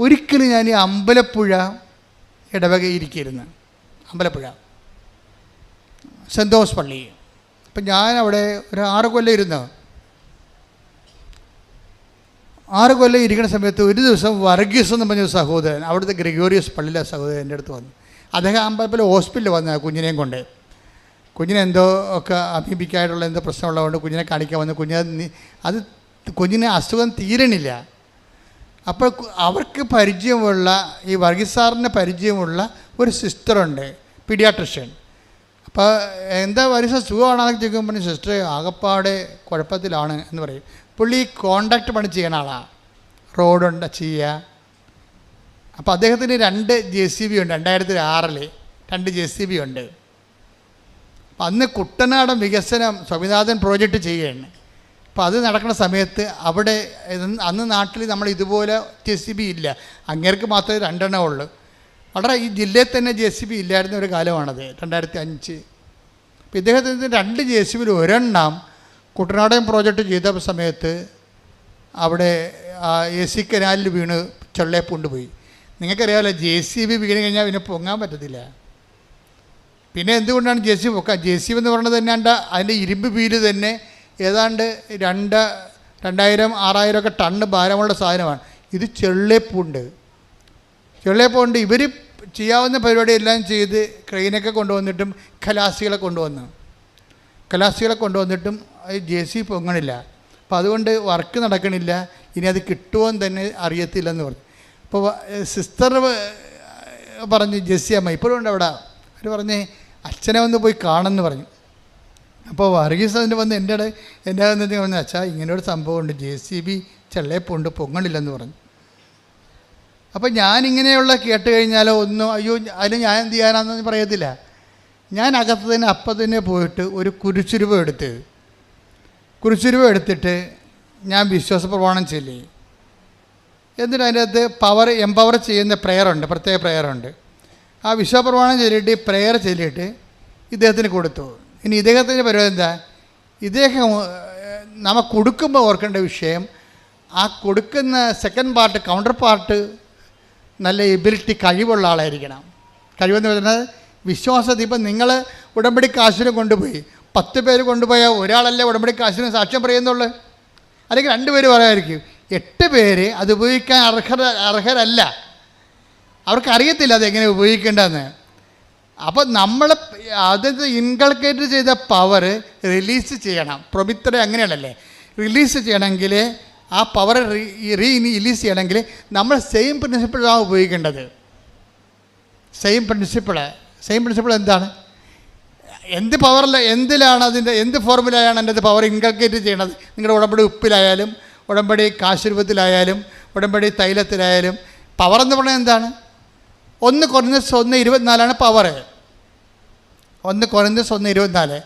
ഒരിക്കലും ഞാൻ ഈ അമ്പലപ്പുഴ ഇടവകയിരിക്കരുന്ന് അമ്പലപ്പുഴ. സെന്റ് പള്ളി. അപ്പം ഞാൻ അവിടെ ഒരു ആറ് കൊല്ലം ഇരുന്ന്. ആറ് കൊല്ലം ഇരിക്കുന്ന സമയത്ത് ഒരു ദിവസം വർഗീസ് എന്ന് പറഞ്ഞ സഹോദരൻ അവിടുത്തെ ഗ്രിഗോറിയസ് പള്ളിയിലെ സഹോദരൻ എന്റെ അടുത്ത് വന്നു. അദ്ദേഹം അമ്പലപ്പുഴ ഹോസ്പിറ്റലിൽ വന്ന കുഞ്ഞിനെയും കൊണ്ട്. കുഞ്ഞിന് എന്തോ ഒക്കെ അമീപിക്കായിട്ടുള്ള എന്തോ പ്രശ്നമുള്ളതുകൊണ്ട് കുഞ്ഞിനെ കാണിക്കാൻ വന്നു. കുഞ്ഞിനെ അത് കുഞ്ഞിനെ അസുഖം തീരണില്ല. അപ്പോൾ അവർക്ക് പരിചയമുള്ള ഈ വർഗീസ് പരിചയമുള്ള ഒരു സിസ്റ്ററുണ്ട് പീഡിയാട്രിഷ്യൻ. അപ്പോൾ എന്താ വർഗീസ് സുഖമാണെന്നൊക്കെ ചോദിക്കുമ്പോൾ സിസ്റ്റർ ആകപ്പാട് കുഴപ്പത്തിലാണ് എന്ന് പറയും. പുള്ളി കോണ്ടാക്ട് പണി ചെയ്യണ ആളാണ് റോഡുണ്ട് ചെയ്യുക അപ്പോൾ അദ്ദേഹത്തിന് രണ്ട് ജെ സി ബി ഉണ്ട് രണ്ടായിരത്തി ആറിൽ രണ്ട് ജെ സി ബി ഉണ്ട്. അന്ന് കുട്ടനാടൻ വികസനം സ്വാമിനാഥൻ പ്രോജക്റ്റ് ചെയ്യുകയാണ്. അപ്പോൾ അത് നടക്കുന്ന സമയത്ത് അവിടെ അന്ന് നാട്ടിൽ നമ്മൾ ഇതുപോലെ ജെ സി ബി ഇല്ല. അങ്ങേർക്ക് മാത്രമേ രണ്ടെണ്ണം ഉള്ളൂ. അവിടെ ഈ ജില്ലയിൽ തന്നെ ജെ സി ബി ഇല്ലായിരുന്ന ഒരു കാലമാണത് രണ്ടായിരത്തി അഞ്ച് അപ്പോൾ ഇദ്ദേഹത്തിന് രണ്ട് ജെ സി ബിയിൽ ഒരെണ്ണം കുട്ടനാടൻ പ്രോജക്റ്റ് ചെയ്ത സമയത്ത് അവിടെ എ സി കനാലിൽ വീണ് ചെള്ളയെ കൊണ്ടുപോയി നിങ്ങൾക്കറിയാമല്ലോ ജെ സി ബി വീണ് കഴിഞ്ഞാൽ പിന്നെ പൊങ്ങാൻ പറ്റത്തില്ല. പിന്നെ എന്തുകൊണ്ടാണ് ജെ സി ബി പൊക്കാൻ? ജെ സി ബി എന്ന് പറയുന്നത് തന്നെ അതിന്റെ ഇരുമ്പ് വീൽ തന്നെ ഏതാണ്ട് രണ്ട് രണ്ടായിരം ആറായിരം ഒക്കെ ടണ്ണ് ഭാരമുള്ള സാധനമാണ്. ഇത് ചെള്ളേപ്പുണ്ട്. ചെള്ളേപ്പുണ്ട് ഇവർ ചെയ്യാവുന്ന പരിപാടി എല്ലാം ചെയ്ത് ക്രെയിനൊക്കെ കൊണ്ടുവന്നിട്ടും കലാസികളെ കൊണ്ടുവന്നു. കലാസികളെ കൊണ്ടുവന്നിട്ടും അത് ജെ സി പൊങ്ങണില്ല. അപ്പോൾ അതുകൊണ്ട് വർക്ക് നടക്കണില്ല. ഇനി അത് കിട്ടുമോയെന്ന് തന്നെ അറിയത്തില്ലെന്ന് പറഞ്ഞു. അപ്പോൾ സിസ്റ്റർ പറഞ്ഞു ജെസ്സി അമ്മ ഇപ്പോഴും ഉണ്ട് അവിടെ അവർ പറഞ്ഞ് അച്ഛനെ ഒന്ന് പോയി കാണുമെന്ന് പറഞ്ഞു. അപ്പോൾ വർഗീസ് അതിന്റെ വന്ന് എന്റെ ഇടയിൽ എന്റെ വന്നിട്ട് പറഞ്ഞു അച്ഛാ ഇങ്ങനെ ഒരു സംഭവമുണ്ട്. ജെ സി ബി ചെള്ളേപ്പുണ്ട് പൊങ്ങണില്ലെന്ന് പറഞ്ഞു. അപ്പോൾ ഞാനിങ്ങനെയുള്ള കേട്ട് കഴിഞ്ഞാലോ ഒന്നും അയ്യോ അതിന് ഞാൻ എന്ത് ചെയ്യാനാണെന്ന് പറയത്തില്ല. ഞാൻ അകത്ത് തന്നെ അപ്പം തന്നെ പോയിട്ട് ഒരു കുരിശുരുവ എടുത്ത് കുരിശുരുവ എടുത്തിട്ട് ഞാൻ വിശ്വാസ പ്രമാണം ചൊല്ലി. എന്നിട്ട് അതിന്റെ അകത്ത് പവർ എംപവർ ചെയ്യുന്ന പ്രെയറുണ്ട് പ്രത്യേക പ്രെയറുണ്ട് ആ വിശ്വാസ പ്രമാണം ചൊല്ലിയിട്ട് പ്രെയർ ചൊല്ലിയിട്ട് ഇദ്ദേഹത്തിന് കൊടുത്തു. ഇനി ഇദ്ദേഹത്തിന്റെ പരിപാടി എന്താ? ഇദ്ദേഹം നമ്മൾ കൊടുക്കുമ്പോൾ ഓർക്കേണ്ട വിഷയം ആ കൊടുക്കുന്ന സെക്കൻഡ് പാർട്ട് കൗണ്ടർ പാർട്ട് നല്ല എബിലിറ്റി കഴിവുള്ള ആളായിരിക്കണം. കഴിവെന്ന് പറഞ്ഞാൽ വിശ്വാസത്തിൽ ഇപ്പം നിങ്ങൾ ഉടമ്പടി കാശിനും കൊണ്ടുപോയി. പത്ത് പേര് കൊണ്ടുപോയാൽ ഒരാളല്ലേ ഉടമ്പടി കാശിനും സാക്ഷ്യം പറയുന്നുള്ളു. അല്ലെങ്കിൽ രണ്ട് പേര് പറയായിരിക്കും എട്ട് പേര് അത് ഉപയോഗിക്കാൻ അർഹര അർഹരല്ല. അവർക്കറിയത്തില്ല അത് അതെങ്ങനെ ഉപയോഗിക്കേണ്ടതെന്ന്. അപ്പോൾ നമ്മൾ അത് ഇൻകൾക്കേറ്റ് ചെയ്ത പവർ റിലീസ് ചെയ്യണം. പ്രൊമിത്ര അങ്ങനെയാണല്ലേ? റിലീസ് ചെയ്യണമെങ്കിൽ ആ പവർ റീ റിലീസ് ചെയ്യണമെങ്കിൽ നമ്മൾ സെയിം പ്രിൻസിപ്പിളാണ് ഉപയോഗിക്കേണ്ടത്. സെയിം പ്രിൻസിപ്പിൾ സെയിം പ്രിൻസിപ്പിൾ എന്താണ്? എന്ത് പവറിൽ എന്തിലാണ് അതിന്റെ എന്ത് ഫോർമുലയാണ് എന്റെ പവർ ഇൻകൾക്കേറ്റ് ചെയ്യണത്? നിങ്ങളുടെ ഉടമ്പടി ഉപ്പിലായാലും ഉടമ്പടി കാശുരൂപത്തിലായാലും ഉടമ്പടി തൈലത്തിലായാലും. പവർ എന്ന് പറഞ്ഞാൽ എന്താണ്? ഒന്ന് കുറഞ്ഞ ഒന്ന് ഇരുപത്തിനാലാണ് പവറ് ഒന്ന് കുറഞ്ഞ ഒന്ന് ഇരുപത്തിനാല്.